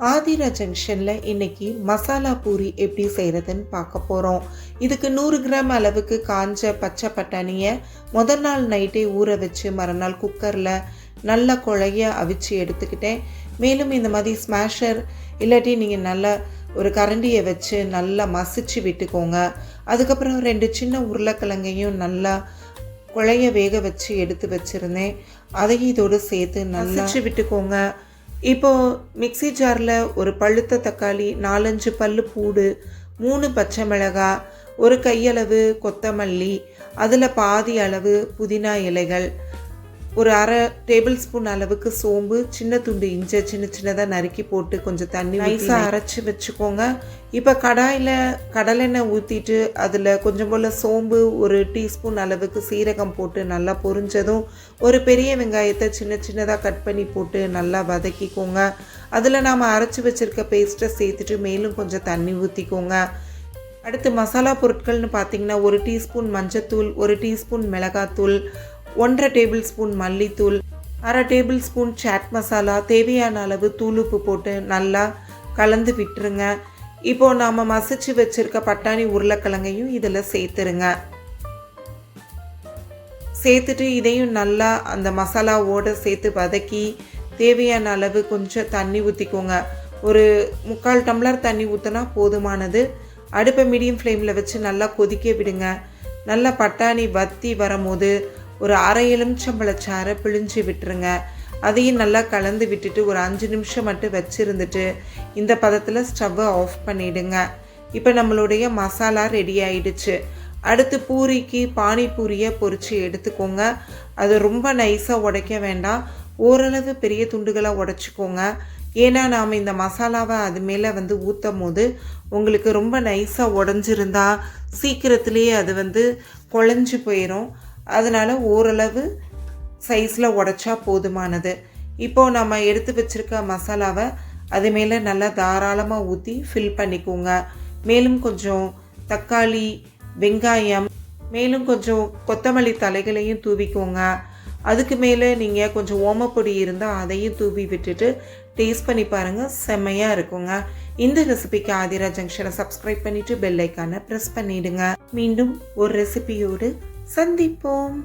ஆதிரா ஜங்ஷனில் இன்னைக்கு மசாலா பூரி எப்படி செய்கிறதுன்னு பார்க்க போகிறோம் இதுக்கு நூறு கிராம் அளவுக்கு காஞ்ச பச்சை பட்டாணியை முதல் நாள் நைட்டே ஊற வச்சு மறுநாள் குக்கரில் நல்லா குழைய அவிச்சு எடுத்துக்கிட்டேன். மேலும் இந்த மாதிரி ஸ்மாஷர் இல்லாட்டி நீங்கள் நல்லா ஒரு கரண்டியை வச்சு நல்லா மசிச்சு விட்டுக்கோங்க. அதுக்கப்புறம் ரெண்டு சின்ன உருளைக்கிழங்கையும் நல்லா குழைய வேக வச்சு எடுத்து வச்சுருந்தேன். அதையும் இதோடு சேர்த்து நல்லா விட்டுக்கோங்க. இப்போது மிக்ஸி ஜாரில் ஒரு பழுத்த தக்காளி நாலஞ்சு பல்லு பூடு மூணு பச்சை மிளகாய் ஒரு கையளவு கொத்தமல்லி அதில் பாதி அளவு புதினா இலைகள் ஒரு அரை டேபிள் ஸ்பூன் அளவுக்கு சோம்பு சின்ன துண்டு இஞ்சி சின்ன சின்னதாக நறுக்கி போட்டு கொஞ்சம் தண்ணி நைஸாக அரைச்சி வச்சுக்கோங்க. இப்போ கடாயில் கடலெண்ணெய் ஊற்றிட்டு அதில் கொஞ்சம் போல் சோம்பு ஒரு டீஸ்பூன் அளவுக்கு சீரகம் போட்டு நல்லா பொரிஞ்சதும் ஒரு பெரிய வெங்காயத்தை சின்ன சின்னதாக கட் பண்ணி போட்டு நல்லா வதக்கிக்கோங்க. அதில் நாம் அரைச்சி வச்சுருக்க பேஸ்ட்டை சேர்த்துட்டு மேலும் கொஞ்சம் தண்ணி ஊற்றிக்கோங்க அடுத்து மசாலா பொருட்கள்னு பார்த்தீங்கன்னா ஒரு டீஸ்பூன் மஞ்சத்தூள் ஒரு டீஸ்பூன் மிளகாத்தூள் ஒன்றரை டேபிள் ஸ்பூன் மல்லித்தூள் அரை டேபிள் ஸ்பூன் சாட் மசாலா தேவையான அளவு தூளுப்பு போட்டு நல்லா கலந்து விட்டுருங்க. இப்போது நாம் மசிச்சு வச்சிருக்க பட்டாணி உருளைக்கிழங்கையும் இதில் சேர்த்துருங்க. சேர்த்துட்டு இதையும் நல்லா அந்த மசாலாவோடு சேர்த்து வதக்கி தேவையான அளவு கொஞ்சம் தண்ணி ஊற்றிக்கோங்க ஒரு முக்கால் டம்ளர் தண்ணி ஊற்றினா போதுமானது. அடுப்பை மீடியம் ஃப்ளேமில் வச்சு நல்லா கொதிக்க விடுங்க. நல்லா பட்டாணி வத்தி வரும்போது ஒரு அரை எலுமிச்சம்பழச்சாரை பிழிஞ்சு விட்டுருங்க. அதையும் நல்லா கலந்து விட்டுட்டு ஒரு அஞ்சு நிமிஷம் மட்டும் வச்சுருந்துட்டு இந்த பதத்தில் ஸ்டவ்வை ஆஃப் பண்ணிவிடுங்க இப்போ நம்மளுடைய மசாலா ரெடி ஆயிடுச்சு. அடுத்து பூரிக்கு பானிபூரியை பொரித்து எடுத்துக்கோங்க. அது ரொம்ப நைஸாக உடைக்க வேண்டாம். ஓரளவு பெரிய துண்டுகளாக உடச்சிக்கோங்க. ஏன்னா நாம் இந்த மசாலாவை அது மேலே வந்து ஊற்றும் போது உங்களுக்கு ரொம்ப நைஸாக உடஞ்சிருந்தா சீக்கிரத்துலேயே அது வந்து குழஞ்சி போயிடும் அதனால் ஓரளவு சைஸில் உடச்சா போதுமானது. இப்போது நம்ம எடுத்து வச்சுருக்க மசாலாவை அது மேலே நல்லா தாராளமாக ஊற்றி ஃபில் பண்ணிக்கோங்க. மேலும் கொஞ்சம் தக்காளி வெங்காயம் மேலும் கொஞ்சம் கொத்தமல்லி தலைகளையும் தூவிக்கோங்க. அதுக்கு மேலே நீங்கள் கொஞ்சம் ஓமப்பொடி இருந்தால் அதையும் தூவி விட்டுட்டு டேஸ்ட் பண்ணி பாருங்கள் செம்மையாக இருக்குங்க. இந்த ரெசிபிக்கு ஆதிரா ஜங்ஷனை சப்ஸ்கிரைப் பண்ணிவிட்டு பெல் ஐக்கானை ப்ரெஸ் பண்ணிவிடுங்க மீண்டும் ஒரு ரெசிபியோடு சந்திப்போம்.